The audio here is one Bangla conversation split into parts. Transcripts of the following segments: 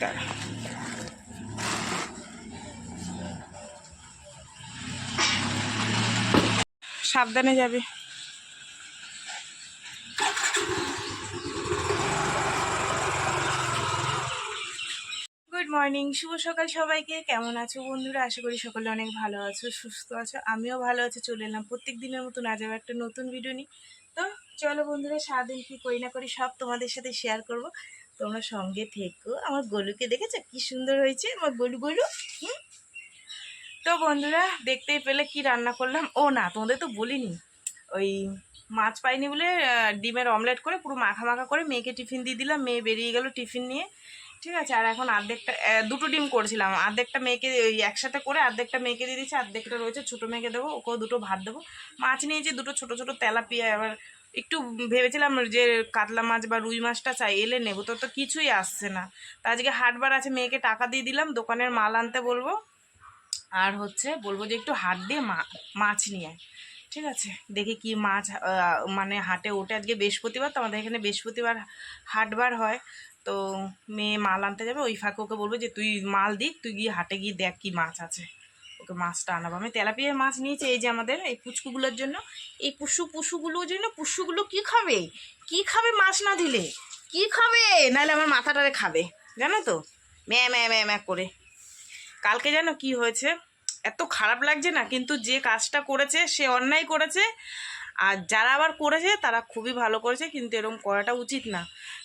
দাঁড়া সাবধানে যাবে। গুড মর্নিং শুভ সকাল সবাইকে। কেমন আছো বন্ধুরা? আশা করি সকলে অনেক ভালো আছো সুস্থ আছো। আমিও ভালো আছি চলে এলাম প্রত্যেক দিনের মতন আজ আবার একটা নতুন ভিডিও নিই তো চলো বন্ধুরা সারাদিন কী করি না করি সব তোমাদের সাথে শেয়ার করব। তোমরা সঙ্গে থেকো। আমার গলুকে দেখেছ? কি সুন্দর হয়েছে। আমার গলু গলু। হুম? তো বন্ধুরা, দেখতেই পেলে কি রান্না করলাম? ও না, তোমাদের তো বলিনি। ওই মাছ পাইনি বলে ডিমের অমলেট করে পুরো মাখা মাখা করে মেয়েকে টিফিন দিয়ে দিলাম। মেয়ে বেরিয়ে গেল টিফিন নিয়ে। ঠিক আছে আর এখন অর্ধেকটা আহ, দুটো ডিম করেছিলাম। অর্ধেকটা মেয়েকে একসাথে করে অর্ধেকটা মেয়েকে দিয়ে দিচ্ছি অর্ধেকটা রয়েছে ছোটো মেয়েকে দেবো ওকেও দুটো ভাত দেবো। মাছ নিয়েছি দুটো ছোটো ছোটো তেলাপিয়া এবার একটু ভেবেছিলাম যে কাতলা মাছ বা রুই মাছটা চাই এলে নেব তো তো কিছুই আসছে না। তা আজকে হাটবার আছে মেয়েকে টাকা দিয়ে দিলাম দোকানের মাল আনতে বলব। আর হচ্ছে বলব যে একটু হাট দিয়ে মাছ নিয়ে আয়। ঠিক আছে? দেখি কি মাছ মানে হাটে ওঠে। আজকে বৃহস্পতিবার তো আমাদের এখানে বৃহস্পতিবার হাটবার হয়। তো মেয়ে মাল আনতে যাবে, ওই ফাঁকে ওকে বলব যে, তুই মাল দিক, তুই গিয়ে হাটে গিয়ে দেখ কি মাছ আছে। ওকে মাছটা আনাবো। আমি তেলাপিয়া মাছ নিয়েছি, এই যে আমাদের, এই পুচকুগুলোর জন্য। এই পুষু পুষুগুলোর জন্য, পুষুগুলো কি খাবে? কি খাবে মাছ না দিলে? কি খাবে? নাহলে আমার মাথাটারে খাবে, জানো তো? ম্যা ম্যা ম্যা ম্যা করে। কালকে জানো কি হয়েছে? এত খারাপ লাগছে না, কিন্তু যে কাজটা করেছে, সে অন্যায় করেছে। আর যারা আবার করেছে, তারা খুবই ভালো করেছে, কিন্তু এরকম করাটা উচিত না।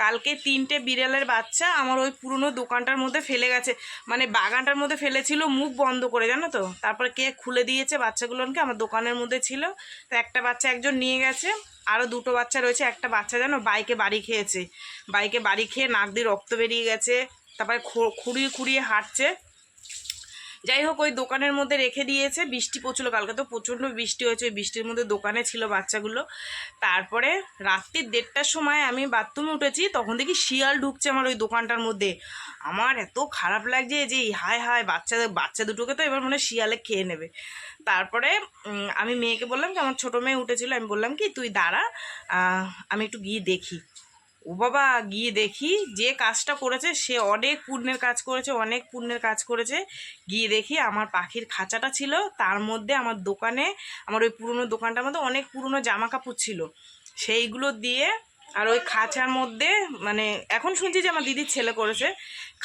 কালকে তিনটে বিড়ালের বাচ্চা আমার ওই পুরনো দোকানটার মধ্যে ফেলে গেছে। মানে বাগানটার মধ্যে ফেলেছিল, মুখ বন্ধ করে, জানো তো? তারপরে কে খুলে দিয়েছে বাচ্চাগুলোকে? আমার দোকানের মধ্যে ছিল। তো একটা বাচ্চা একজন নিয়ে গেছে আরও দুটো বাচ্চা রয়েছে। একটা বাচ্চা জানো, বাইকে বাড়ি খেয়েছে। বাইকে বাড়ি খেয়ে নাক দিয়ে রক্ত বেরিয়ে গেছে, তারপরে খুঁড়িয়ে খুঁড়িয়ে হাঁটছে। যাই হোক, ওই দোকানের মধ্যে রেখে দিয়েছে। বৃষ্টি পড়ছিল, কালকে তো প্রচণ্ড বৃষ্টি হয়েছে, ওই বৃষ্টির মধ্যে দোকানে ছিল বাচ্চাগুলো। তারপরে রাত্রির দেড়টার সময় আমি বাথরুমে উঠেছি, তখন দেখি শিয়াল ঢুকছে আমার ওই দোকানটার মধ্যে। আমার এত খারাপ লাগছে যে, হায় হায়, বাচ্চা বাচ্চা দুটোকে তো এবার মনে শিয়ালে খেয়ে নেবে। তারপরে আমি মেয়েকে বললাম কি, আমার ছোটো মেয়ে উঠেছিল, আমি বললাম কি, তুই দাঁড়া আমি একটু গিয়ে দেখি। ও বাবা, গিয়ে দেখি যে কাজটা করেছে, সে অনেক পুণ্যের কাজ করেছে, অনেক পুণ্যের কাজ করেছে। গিয়ে দেখি আমার পাখির খাঁচাটা ছিল, তার মধ্যে আমার দোকানে, আমার ওই পুরনো দোকানটার মধ্যে অনেক পুরনো জামা কাপড় ছিল। সেইগুলো দিয়ে, আর ওই খাঁচার মধ্যে মানে এখন শুনছি যে আমার দিদির ছেলে করেছে,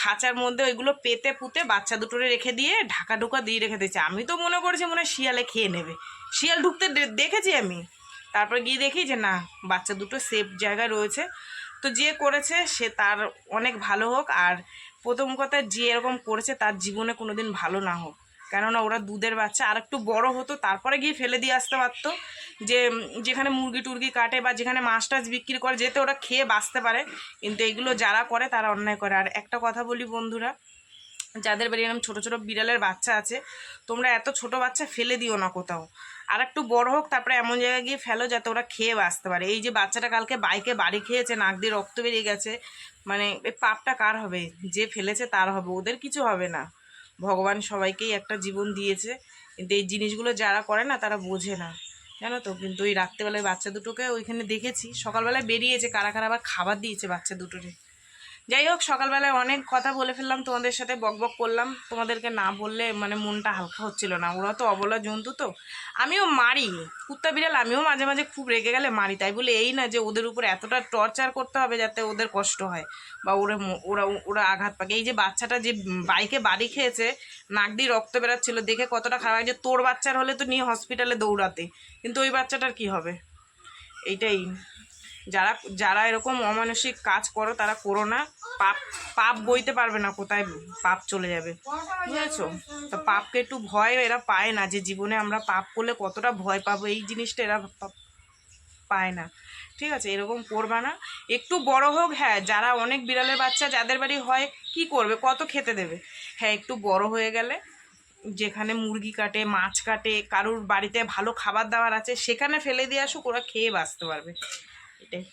খাঁচার মধ্যে ওইগুলো পেতে পুঁতে বাচ্চা দুটোরে রেখে দিয়ে ঢাকা ঢুকা দিয়ে রেখে দিয়েছে। আমি তো মনে করেছি মনে শিয়ালে খেয়ে নেবে। শিয়াল ঢুকতে দেখেছি আমি। তারপর গিয়ে দেখি যে না, বাচ্চা দুটো সেফ জায়গায় রয়েছে। তো যে করেছে, সে তার অনেক ভালো হোক। আর প্রথম কথা, যে এরকম করেছে, তার জীবনে কোনো দিন ভালো না হোক। কেননা ওরা দুধের বাচ্চা। আর একটু বড় হতো, তারপরে গিয়ে ফেলে দিয়ে আসতে পারতো। যে, যেখানে মুরগি টুরগি কাটে বা যেখানে মাছ টাছ বিক্রি করে যেতে ওরা খেয়ে বাঁচতে পারে, কিন্তু এগুলো যারা করে, তারা অন্যায় করে। আর একটা কথা বলি বন্ধুরা, যাদের বাড়ি এরকম ছোটো ছোটো বিড়ালের বাচ্চা আছে, তোমরা এত ছোট বাচ্চা ফেলে দিও না কোথাও। আর একটু বড় হোক, তারপরে এমন জায়গায় গিয়ে ফেলো যাতে ওরা খেয়ে বাঁচতে পারে। এই যে বাচ্চাটা কালকে বাইকে বাড়ি খেয়েছে, নাক দিয়ে রক্ত বেরিয়ে গেছে মানে এই পাপটা কার হবে? যে ফেলেছে তার হবে, ওদের কিছু হবে না। ভগবান সবাইকেই একটা জীবন দিয়েছে, কিন্তু এই জিনিসগুলো যারা করে না, তারা বোঝে না। জানো তো, কিন্তু ওই রাত্রেবেলায় বাচ্চা দুটোকে ওইখানে দেখেছি, সকালবেলায় বেরিয়েছে, কারা কারা আবার খাবার দিয়েছে বাচ্চা দুটোরে যাই হোক, সকালবেলায় অনেক কথা বলে ফেললাম, তোমাদের সাথে বকবক করলাম। তোমাদেরকে না বললে মানে মনটা হালকা হচ্ছিল না। ওরা তো অবলা জন্তু তো। আমিও মারি। কুত্তা বিড়াল আমিও মাঝে মাঝে খুব রেগে গেলে মারি। তাই বলে এই না যে ওদের উপর এতটা টর্চার করতে হবে যাতে ওদের কষ্ট হয় বা ওরা ওরা ওরা আঘাত পাকে এই যে বাচ্চাটা যে বাইকে বাড়ি খেয়েছে, নাক দিয়ে রক্ত বেরাচ্ছিল, দেখে কতটা খারাপ যে তোর বাচ্চার হলে তো নিয়ে হসপিটালে দৌড়াতে। কিন্তু ওই বাচ্চাটার কি হবে? এইটাই। যারা যারা এরকম অমানসিক কাজ করো, তারা করো না। পাপ পাপ বইতে পারবে না কোথায়, পাপ চলে যাবে। বুঝেছ? তো পাপকে একটু ভয় এরা পায় না, যে জীবনে আমরা পাপ করলে কতটা ভয় পাবো, এই জিনিসটা এরা পায় না। ঠিক আছে? এরকম করবা না। একটু বড় হোক হ্যাঁ যারা অনেক বিড়ালের বাচ্চা, যাদের বাড়ি হয়, কি করবে? কত খেতে দেবে? হ্যাঁ একটু বড় হয়ে গেলে, যেখানে মুরগি কাটে, মাছ কাটে, কারুর বাড়িতে ভালো খাবার দাবার আছে, সেখানে ফেলে দিয়ে আসুক, ওরা খেয়ে বাঁচতে পারবে। এটাই।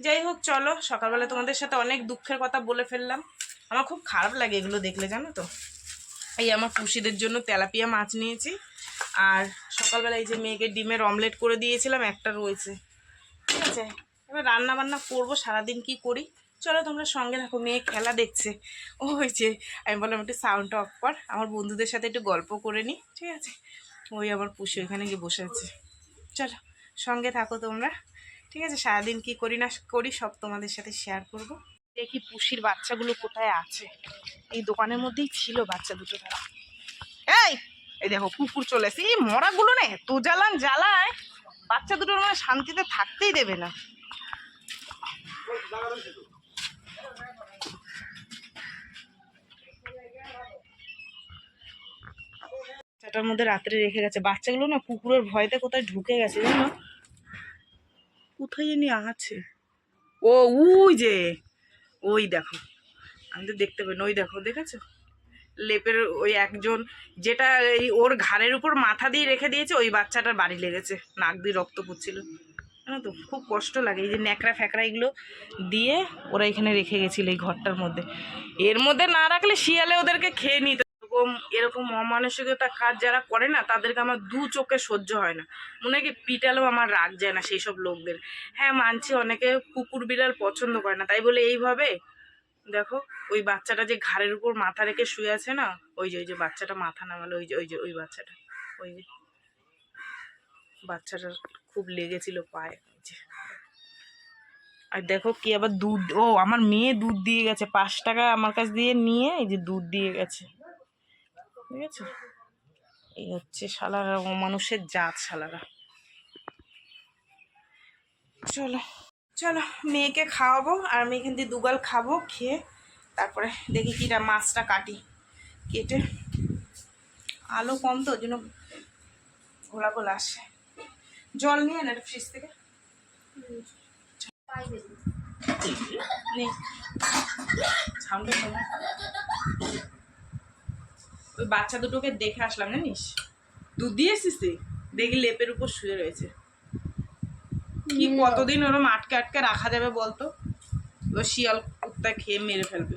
যাই হোক, চলো, সকালবেলা তোমাদের সাথে অনেক দুঃখের কথা বলে ফেললাম। আমার খুব খারাপ লাগে এগুলো দেখলে, জানো তো? এই আমার পুষিদের জন্য তেলাপিয়া মাছ নিয়েছি। আর সকালবেলা এই যে মেয়েকে ডিমের অমলেট করে দিয়েছিলাম, একটা রয়েছে। ঠিক আছে? এবার রান্না বান্না করব, সারাদিন কি করি? চলো, তোমরা সঙ্গে থাকো, মেয়ে খেলা দেখছে। ও হয়েছে আমি বললাম একটু সাউন্ডটা অফ কর, আমার বন্ধুদের সাথে একটু গল্প করে নিই ঠিক আছে? ওই আমার পুষি ওইখানে গিয়ে বসে আছে। চলো, সঙ্গে থাকো তোমরা। ঠিক আছে, সারাদিন কি করি না করি সব তোমাদের সাথে শেয়ার করব। দেখি পুষির বাচ্চাগুলো কোথায় আছে। এই দোকানের মধ্যেই ছিল বাচ্চা দুটো তারা। এই এই দেখো কুকুর চলে এসে এই মরাগুলো না এত জ্বালান জ্বালায়, বাচ্চা দুটোর মানে শান্তিতে থাকতেই দেবে না। বাচ্চাটার মধ্যে রাত্রে রেখে গেছে। বাচ্চাগুলো না কুকুরের ভয়তে কোথায় ঢুকে গেছে জানো? কোথায় জানি আছে। ও, ওই যে, ওই দেখো। আমি তো দেখতে পাই ওই দেখো, দেখেছ? লেপের ওই একজন, যেটা এই ওর ঘাড়ের উপর মাথা দিয়ে রেখে দিয়েছে, ওই বাচ্চাটার বাড়ি লেগেছে, নাক দিয়ে রক্ত পড়ছিল। জানো তো, খুব কষ্ট লাগে। এই যে ন্যাকড়া ফ্যাকড়া এগুলো দিয়ে ওরা এখানে রেখে গেছিল এই ঘরটার মধ্যে। এর মধ্যে না রাখলে শিয়ালে ওদেরকে খেয়ে নিত। এরকম এরকম অমানসিকতা কাজ যারা করে না, তাদেরকে আমার দু চোখে সহ্য হয় না। মনে হয় কি পিটালেও আমার রাগ যায় না সেই সব লোকদের। হ্যাঁ মানছি অনেকে কুকুর বিড়াল পছন্দ করে না, তাই বলে এইভাবে, দেখো, ওই বাচ্চাটা যে ঘাড়ের উপর মাথা রেখে শুয়ে আছে না, ওই যে ওই যে বাচ্চাটা মাথা নামালো, ওই যে ওই যে, ওই বাচ্চাটা, ওই যে, বাচ্চাটার খুব লেগেছিল পায়ে। আর দেখো কি আবার দুধ, ও, আমার মেয়ে দুধ দিয়ে গেছে, পাঁচ টাকা আমার কাছ দিয়ে নিয়ে এই যে দুধ দিয়ে গেছে। আছে? এই হচ্ছে শালারা মানুষের জাত শালারা। চলো চলো, মেয়েকে খাওয়াবো আর আমি এখান দিয়ে দুগাল খাব, খেয়ে তারপরে দেখি কিটা মাছটা কাটি। কেটে আলো কম তো, ওই জন্য ঘোলা ঘোলা আসে। জল নিয়ে না ফ্রিজ থেকে। নে। সাউন্ডটা শোনা। ওই বাচ্চা দুটোকে দেখে আসলাম জানিস? দুধ দিয়ে তুই? দেখি লেপের উপর শুয়ে রয়েছে। কি কতদিন ওরম আটকে আটকে রাখা যাবে বলতো? ও শিয়াল কুত্তা খেয়ে মেরে ফেলবে।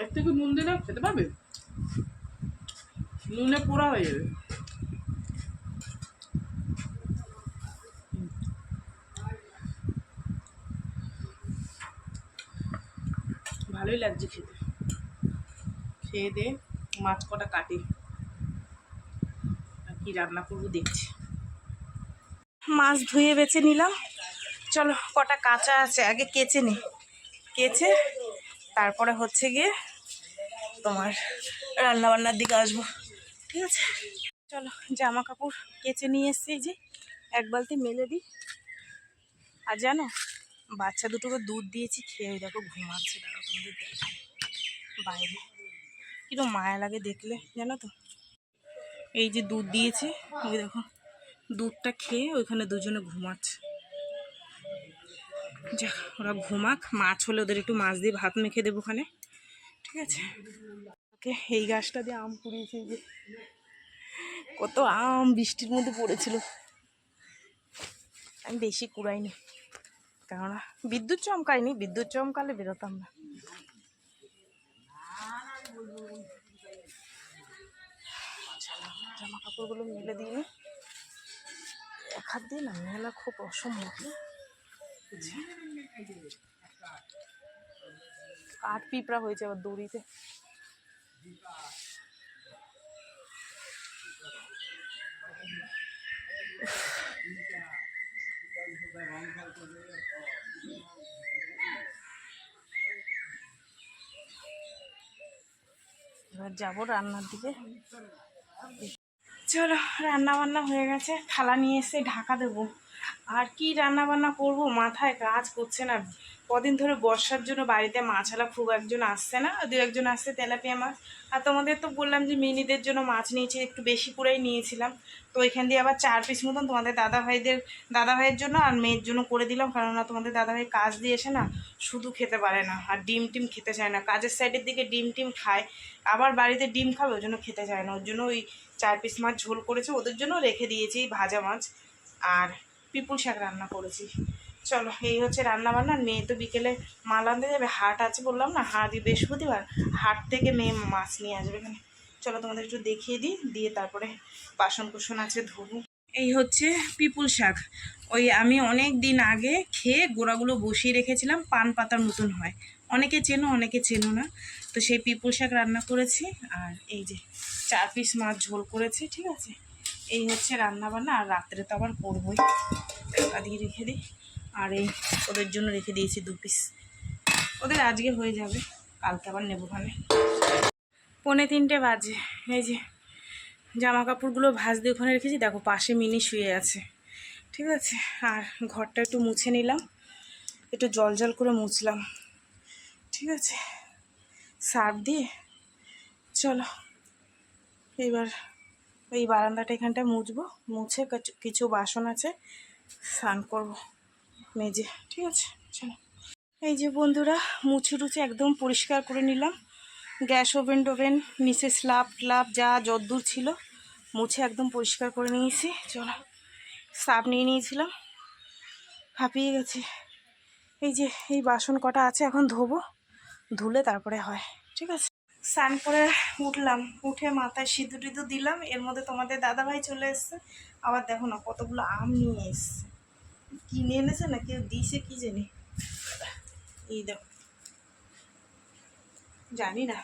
এর থেকে নুন দিলে খেতে পারবে নুনে পোড়া হয়ে যাবে। ভালোই লাগছে খেতে। খেয়ে দে, মাছ কটা কাটি। কি রান্না করব দেখছি। মাছ ধুয়ে বেছে নিলাম। চলো, কটা কাঁচা আছে, আগে কেচে নি। কেচে তারপরে হচ্ছে গিয়ে তোমার রান্না বান্নার দিকে আসব। ঠিক আছে? চলো জামা কাপড় কেচে নিয়ে এসছি যে, এক বালতি মেলে দিই। আর জানো বাচ্চা দুটোকে দুধ দিয়েছি, খেয়ে দেখো ঘুমাচ্ছে। দাঁড়াও, তোমাদের বাইরে। কীরকম মায়া লাগে দেখলে, জানো তো? এই যে দুধ দিয়েছে ওই দেখো, দুধটা খেয়ে ওইখানে দুজনে ঘুমাচ্ছে। যাক, ওরা ঘুমাক, মাছ হলে ওদের একটু মাছ দিয়ে ভাত মেখে দেবো ওখানে, ঠিক আছে? ওকে, এই গাছটা দিয়ে আম কুড়িয়েছে যে। কত আম বৃষ্টির মধ্যে পড়েছিল। আমি বেশি কুড়াইনি। কেননা বিদ্যুৎ চমকায়নি, বিদ্যুৎ চমকালে বেরোতাম না জামা কাপড়গুলো মেলে দিয়ে নি। এক হাত দিয়ে না মেলা খুব অসম্ভব? কাঠ পিঁপড়া হয়েছে আবার দড়িতে এবার যাব রান্নার দিকে। চলো রান্না বান্না হয়ে গেছে। থালা নিয়ে এসে ঢাকা দেবো। আর কি রান্না বান্না করব? মাথায় কাজ করছে না। কদিন ধরে বর্ষার জন্য বাড়িতে মাছালা খুব একজন আসছে না? দু একজন আসছে তেলাপিয়া মাছ। আর তোমাদের তো বললাম যে মিনিদের জন্য মাছ নিয়েছি, একটু বেশি করেই নিয়েছিলাম। তো এখান দিয়ে আবার চার পিস মতন তোমাদের দাদা ভাইদের দাদা ভাইয়ের জন্য আর মেয়ের জন্য করে দিলাম। কেননা তোমাদের দাদা ভাই কাজ দিয়ে এসে না শুধু খেতে পারে না আর ডিম টিম খেতে চায় না। কাজের সাইডের দিকে ডিম টিম খায়। আবার বাড়িতে ডিম খাবে ওর জন্য খেতে চায় না। ওর জন্য ওই চার পিস মাছ ঝোল করেছে, ওদের জন্য রেখে দিয়েছি ভাজা মাছ আর পিপুল শাক রান্না করেছি। চলো, এই হচ্ছে রান্না বান্না মেয়ে তো বিকেলে মাল আনতে যাবে, হাট আছে বললাম না, হাট বৃহস্পতিবার, হাট থেকে মেয়ে মাছ নিয়ে আসবে এখানে। চলো তোমাদের একটু দেখিয়ে দিই, দিয়ে তারপরে বাসন কুসন আছে ধোবো। এই হচ্ছে পিপুল শাক। ওই আমি অনেক দিন আগে খেয়ে গোড়াগুলো বসিয়ে রেখেছিলাম, পান পাতার মতন হয়। অনেকে চেনো অনেকে চেনো না। তো সেই পিপুল শাক রান্না করেছি, আর এই যে চার পিস মাছ ঝোল করেছি, ঠিক আছে? এই হচ্ছে রান্না বান্না আর রাত্রে তো আবার করবোই। দিয়ে রেখে দিই। আর এই ওদের জন্য রেখে দিয়েছি দু পিস ওদের আজকে হয়ে যাবে, কালকে আবার নেব ভাবে পৌনে তিনটে বাজে, এই যে জামা কাপড়গুলো ভাজ দিয়ে ওখানে রেখেছি। দেখো, পাশে মিনি শুয়ে আছে, ঠিক আছে? আর ঘরটা একটু মুছে নিলাম, একটু জল জল করে মুছলাম, ঠিক আছে? সার্ফ দিয়ে, চলো। এবার এই বারান্দাটা এখানটায় মুছবো, মুছে কিছু- কিছু বাসন আছে, স্নান করব। মেজে ঠিক আছে, চলো। এই যে বন্ধুরা, মুছে টুছে একদম পরিষ্কার করে নিলাম। গ্যাস ওভেন টোভেন, নিচে স্লাব ট্লাব যা যদ্দূর ছিল, মুছে একদম পরিষ্কার করে নিয়েছি। চলো সাপ নিয়ে নিয়েছিলাম, হাঁপিয়ে গেছি। এই যে, এই বাসন কটা আছে এখন ধোবো, ধুলে তারপরে হয়, ঠিক আছে? স্নান করে উঠলাম, উঠে মাথায় সিঁদুর টিঁদুর দিলাম, এর মধ্যে তোমাদের দাদাভাই চলে এসছে। আবার দেখো না কতগুলো আম নিয়ে এসছে। কিনে এনেছে না, কেউ দিয়েছে কি জানি। এই দেখো। জানি না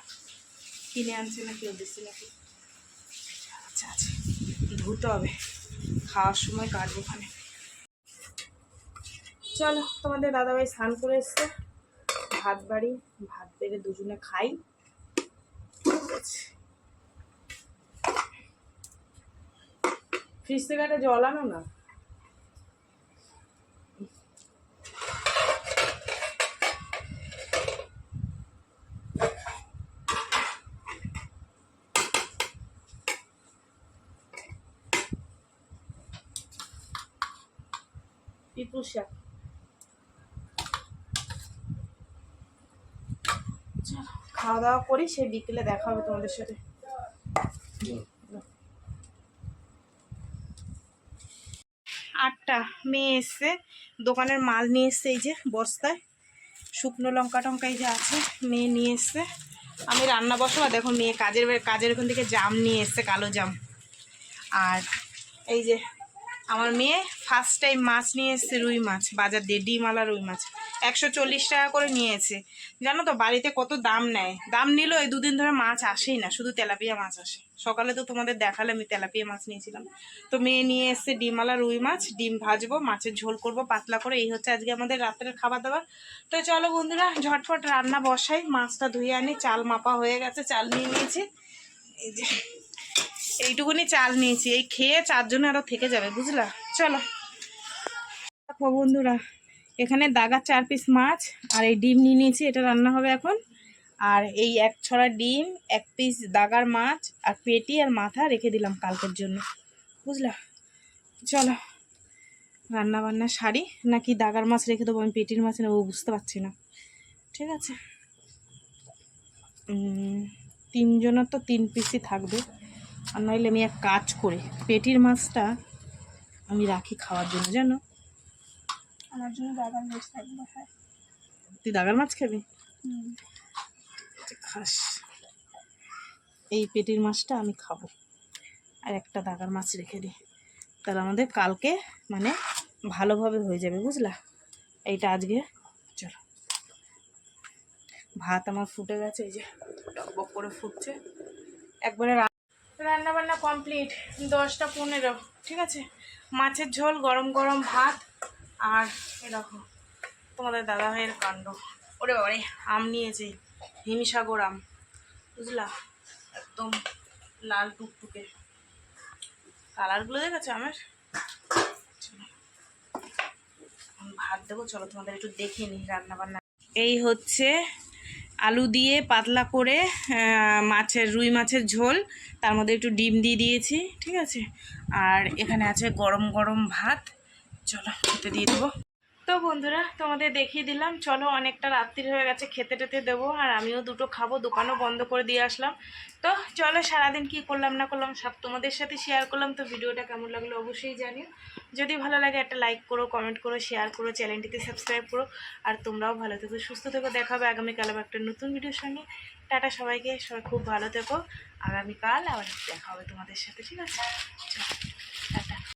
কিনে আনছে না, কেউ দিচ্ছে নাকি আচ্ছা আচ্ছা ধুতে হবে। খাওয়ার সময় কাটবো ওখানে। চলো, তোমাদের দাদাভাই স্নান করে এসছে। ভাত বাড়ি, ভাত বেড়ে দুজনে খাই। ফ্রিজ থেকে একটা জল আনো না পিপুল শাক চলো, খাওয়া দাওয়া করি সে বিকেলে দেখা হবে তোমাদের সাথে। আটটা, মেয়ে এসছে। দোকানের মাল নিয়ে এসছে এই যে বস্তায়। শুকনো লঙ্কা টঙ্কা এই যে আছে, মেয়ে নিয়ে এসছে। আমি রান্না বসাবো, দেখো মেয়ে কাজের কাজের ওখান থেকে জাম নিয়ে এসছে, কালো জাম। আর এই যে আমার মেয়ে ফার্স্ট টাইম মাছ নিয়ে এসছে, রুই মাছ, বাজার দিয়ে ডিমালা রুই মাছ। একশো চল্লিশ টাকা করে নিয়েছে। জানো তো, বাড়িতে কত দাম নেয়। দাম নিল এই দুদিন ধরে মাছ আসেই না, শুধু তেলাপিয়া মাছ আসে। সকালে তো তোমাদের দেখালে আমি তেলাপিয়া মাছ নিয়েছিলাম। তো মেয়ে নিয়ে এসছে ডিমালা রুই মাছ, ডিম ভাজবো, মাছের ঝোল করব, পাতলা করে। এই হচ্ছে আজকে আমাদের রাত্রের খাবার দাবার তো চলো বন্ধুরা ঝটফট রান্না বসাই, মাছটা ধুয়ে আনি, চাল মাপা হয়ে গেছে, চাল নিয়ে নিয়েছি। এই যে এইটুকুনি চাল নিয়েছি। এই খেয়ে চারজন আরও থেকে যাবে, বুঝলা? চলো। বন্ধুরা, এখানে দাগার চার পিস মাছ আর এই ডিম নিয়ে নিয়েছি, এটা রান্না হবে এখন। আর এই এক ছড়া ডিম, এক পিস দাগার মাছ আর পেটি আর মাথা রেখে দিলাম কালকের জন্য, বুঝলা? চলো রান্না বান্না সারি। নাকি দাগার মাছ রেখে দেবো, আমি পেটির মাছ নেব, বুঝতে পারছি না। ঠিক আছে? তিনজনের তো তিন পিসই থাকবে। আর নইলে আমি এক কাজ করি পেটির মাছটা আমি রাখি খাওয়ার জন্য জানো? আমার জন্য দাদার মাছ থাকবে হ্যাঁ। তুই দাগার মাছ খাবি? আচ্ছা, খাস। এই পেটির মাছটা আমি খাব। আর একটা দাগার মাছ রেখে দিই তাহলে আমাদের কালকে মানে ভালোভাবে হয়ে যাবে বুঝলা? এইটা আজকে চলো। ভাত আমার ফুটে গেছে এই যে টকবক করে ফুটছে। একবারে রান্না বান্না কমপ্লিট দশটা পনেরো, ঠিক আছে? মাছের ঝোল, গরম গরম ভাত আর এরকম। তোমাদের দাদা ভাইয়ের কাণ্ড। ওরে বাবারে আম নিয়েছি, হিমসাগর আম, বুঝলা? একদম লাল টুকটুকে। কালারগুলো দেখেছ আমার? ভাত দেবো, চলো তোমাদের একটু দেখে নিই রান্না বান্না এই হচ্ছে আলু দিয়ে পাতলা করে মাছের, রুই মাছের ঝোল। তার মধ্যে একটু ডিম দিয়ে দিয়েছি, ঠিক আছে? আর এখানে আছে গরম গরম ভাত। চলো, খেতে দিয়ে দেবো। তো বন্ধুরা, তোমাদের দেখিয়ে দিলাম। চলো অনেকটা রাত্রি হয়ে গেছে, খেতে টেতে দেবো, আর আমিও দুটো খাব, দোকানও বন্ধ করে দিয়ে আসলাম। তো চলো সারাদিন কি করলাম না করলাম সব তোমাদের সাথে শেয়ার করলাম। তো ভিডিওটা কেমন লাগল অবশ্যই জানিও। যদি ভালো লাগে একটা লাইক করো কমেন্ট করো শেয়ার করো চ্যানেলটিতে সাবস্ক্রাইব করো। আর তোমরাও ভালো থেকো, সুস্থ থেকো। দেখাবে আগামীকাল আবার একটা নতুন ভিডিওর সঙ্গে। টাটা সবাইকে, সবাই খুব ভালো থেকো। আগামীকাল আবার দেখা হবে তোমাদের সাথে, ঠিক আছে?